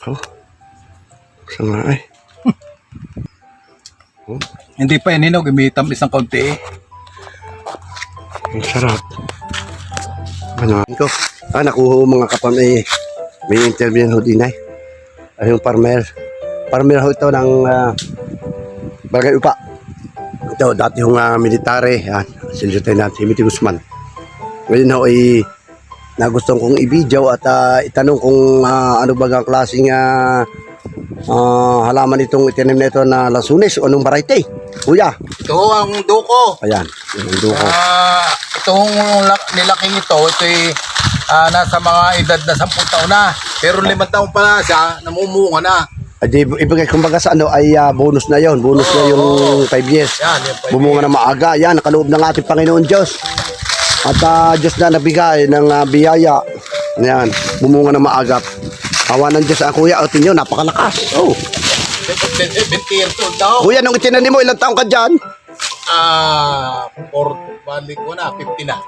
Oh. Saan nga eh? Hindi pa yan hinog, imitam isang kaunti eh. Ang sarap. Ano? Ko. Ah, nakuha ko mga kapam eh. May interview ho din ay. Ay yung farmer. Farmer ho ito ng uh, Barangay Upa. Ito, dati hong uh, military. Yan. Si Lieutenant Timothy Guzman. Ngayon ho ay nagustuhan kong i-video at ah, itanong kung ah, ano ba ang klaseng ah, ah, halaman itong itinim na ito na lasunes o anong variety. Kuya. Ito ang duko. Ayan. Yan ang duko. Ah, itong lak- nilaking ito, ito ay ah, nasa mga edad na 10 taon na. Pero limang taon pa na siya, namumunga na. Ay, di, ibigay kumbaga sa ano ay ah, bonus na yon bonus na yung 5 years Yan, pa. bumunga na maaga yan nakaloob ng ating Panginoon Diyos at ah, Diyos na nabigay ng ah, biyaya. Yan bumunga na maaga. Awa ng Diyos ang kuya o tinyo napakalakas. Oh. 70 years old daw. kuya nung itinanim mo ilang taong ka dyan? Ah, for balik ko na, 50 na.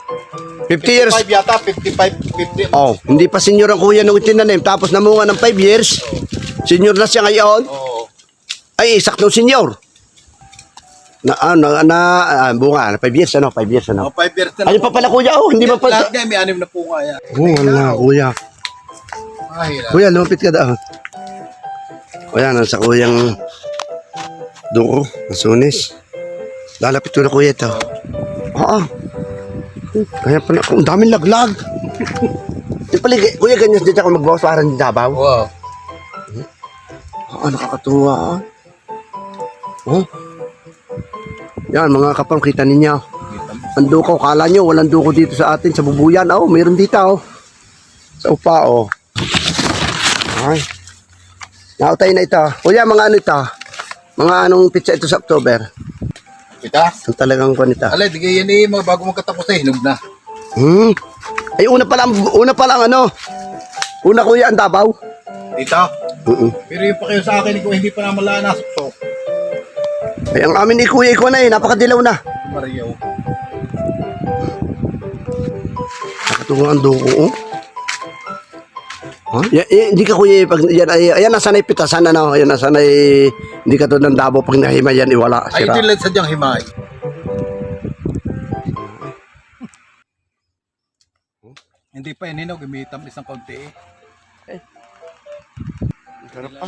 50 years? 55 yata, 55, 50. oh hindi pa senior ang kuya nung itinanim tapos namunga ng 5 years. Senior na siya ngayon? Oo. ay saktong senior na ano na, ah, bunga 5 years ano 5 years ano Oh, 5 years na. Ayun pa pala kuya, oh, hindi pa Lahat pala. niya may anim na punga yan. Oh, wala, kuya. Mahirap. Kuya, lumapit ka daw. Kuya, nasa kuyang duko, nasunis. Lalapit ko na kuya ito. Oo. Kaya pala, ang daming laglag. Yung pala, kuya, ganyan din ako magbawas para hindi dabaw. Wow. Oo, nakakatuwa. ah. Oh. Yan, mga kapang kita ninyo. Ang duko, kala nyo, walang duko dito sa atin, sa bubuyan. Oh, mayroon dito, oh. Sa upa, oh. Ay. Nautay na ito. Kuya, mga ano ito? Mga anong pizza ito sa October? Kita? Ang talagang kwan ito. Alay, di yan eh, mga bago magkatapos eh, hinog na. Hmm. Ay, una pa lang, una pa lang ano? Una kuya, ang dabaw. Dito? Oo. Pero yung pa kayo sa akin, kung hindi pa naman lang nasuktok. Ay, ang amin ni kuya, ikaw na eh, napakadilaw na. Mario. Nakatuwa ang duko, oh. Huh? Ya, eh, hindi ka kuya, pag yan, ay, ayan nasanay pitasan, ano, ayan nasanay, hindi ka to ng dabo, pag nahima yan, iwala, Ay, sira. hindi lang sadyang himay. Hindi pa yan hinog, imitam isang kaunti eh. Sarap pa.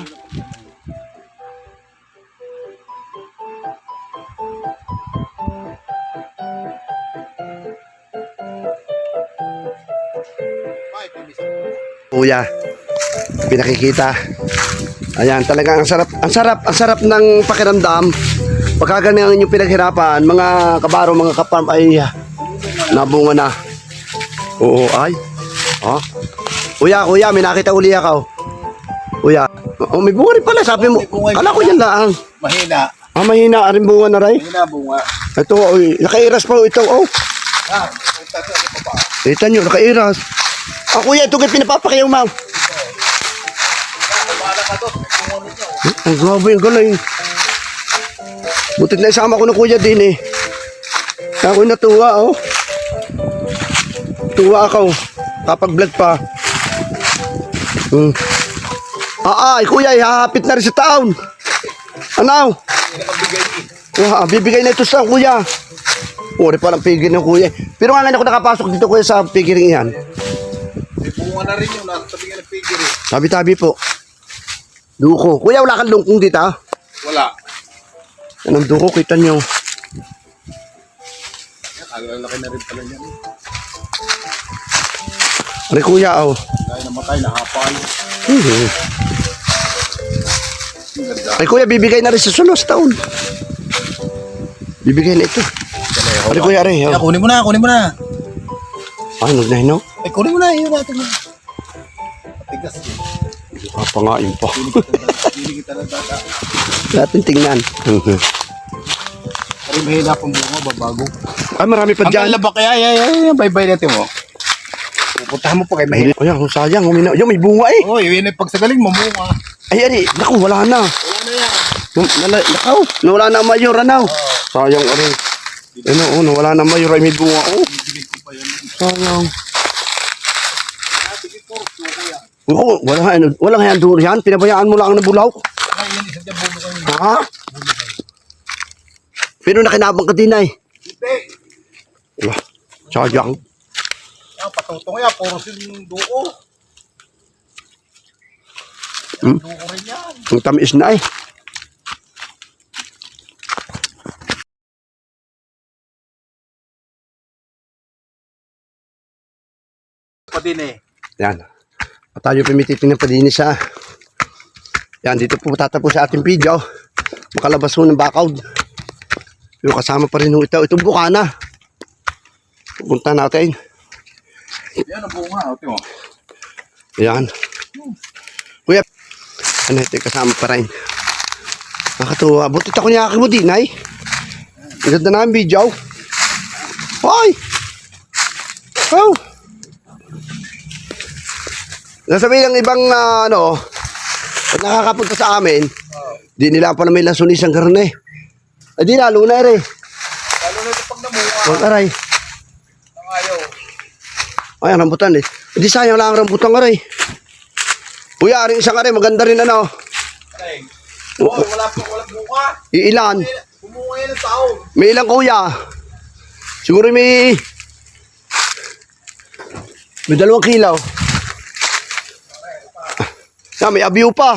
Kuya, pinakikita. Ayan, talaga ang sarap, ang sarap, ang sarap ng pakiramdam. Pagka ganyan yung pinaghirapan, mga kabaro, mga kapam ay ah, nabunga na. Oo, ay. Oh. Kuya, kuya, may nakita uli ako. Kuya, oh, may bunga rin pala, sabi mo. Kala ko yan lang. Mahina. Ah, mahina rin bunga na rin. Mahina bunga. Ito, oy, nakairas pa ito, oh. Ah, ito sa sa baba. Kita nyo, nakairas. Ah, kuya, ito kayo pinapapakiyaw, ma'am. Ang grabe, ang galing. Butit na isama ko na kuya din eh. Ako natuwa, oh. Tuwa ako. Kapag vlog pa. Hmm. Ah, ay, kuya, ihahapit na rin sa taon. Magbigay eh. Wah, bibigay na ito sa kuya. Uri pa lang pigil ng kuya. Pero nga ngayon ako nakapasok dito kuya sa pigiring yan. Bunga na rin yun, nasa tabi nga ng figure eh. Tabi-tabi po. Duko. Kuya, wala kang lungkong dito ah. Wala. Yan ang duko, kita nyo. Yan, alalaki na rin pala yan. Ano kuya, oh. Dahil namatay, nahapal. Hmm. Ang ganda. Ay kuya, bibigay na rin sa sunod sa taon. Bibigay na ito. Ano kuya? Kaya Oh. kunin mo na, kunin mo na. Ah, nagnahin no? Ay, kunin mo na, iyo natin mo. Matigas eh. Papangain pa. Natin tingnan. Mhm. Pero mahina pang bunga, babago. Ay, marami pa Ang dyan. ba kaya, ay, ay, ay, bye-bye natin mo. Pupuntahan mo pa kay mahina. Ay, ang sayang. Umina. Yung may bunga eh. Oh, yun ay pagsagaling mamunga. Ay, ari. Naku, wala na. Wala na yan. Nala, nakaw. Nawala na ang mayor, ano? Sayang, ari. Ano, oh, nawala na ang mayor. Ay, may bunga. Oh, sayang. Ah, sige po, suko yan. Oo, wala nga, ano, wala nga yan. Pinabayaan mo lang ang nabulaw. Yan. Ha? Pero nakinabang ka din ay. Hindi. Wah, sayang. Yan, patutong yan. Puro sin duo. Hmm? Duo rin yan. Ang tamis na eh. Pa din eh. Yan. At tayo pimititin ng padinis sa... Yan, dito po tatapos sa ating video. Makalabas mo ng background. Yung kasama pa rin nung ito. Itong bukana. Pupunta natin. Yan ang bunga. O, tiyo. Yan. Kuya, ano ito kasama pa rin. Nakatuwa. Buti ako niya mo din ay. Ang ganda na ang video. Hoy! Oh! Nasabi ng ibang ah, ano, nakakapunta sa amin, di nila pa na may lasunis ang karne. Ay di lalo na ere. Lalo na ito pag namunga. Huwag aray. Ang ayaw. Ay, ang rambutan eh. Hindi sayang lang ang rambutan aray. Kuya, aring isang aray, maganda rin ano. Ay. Oh, wala pa, wala bunga. Iilan. Bumunga yan ang tao. May ilang kuya. Siguro may... May dalawang kilaw. Ah, may abyaw pa.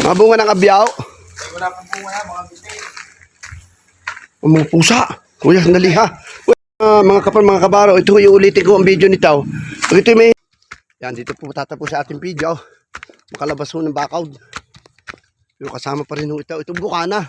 Mabunga ng abyaw. Wala pang bunga mga bitin. Ang mga pusa. Kuya, sandali ha. Ah, mga kapal, mga kabaro, ito iulitin ko ang video nito. Ito may... Yan, dito po tatapos sa ating video. Makalabas mo ng background. Yung kasama pa rin nung ito. Itong bukana.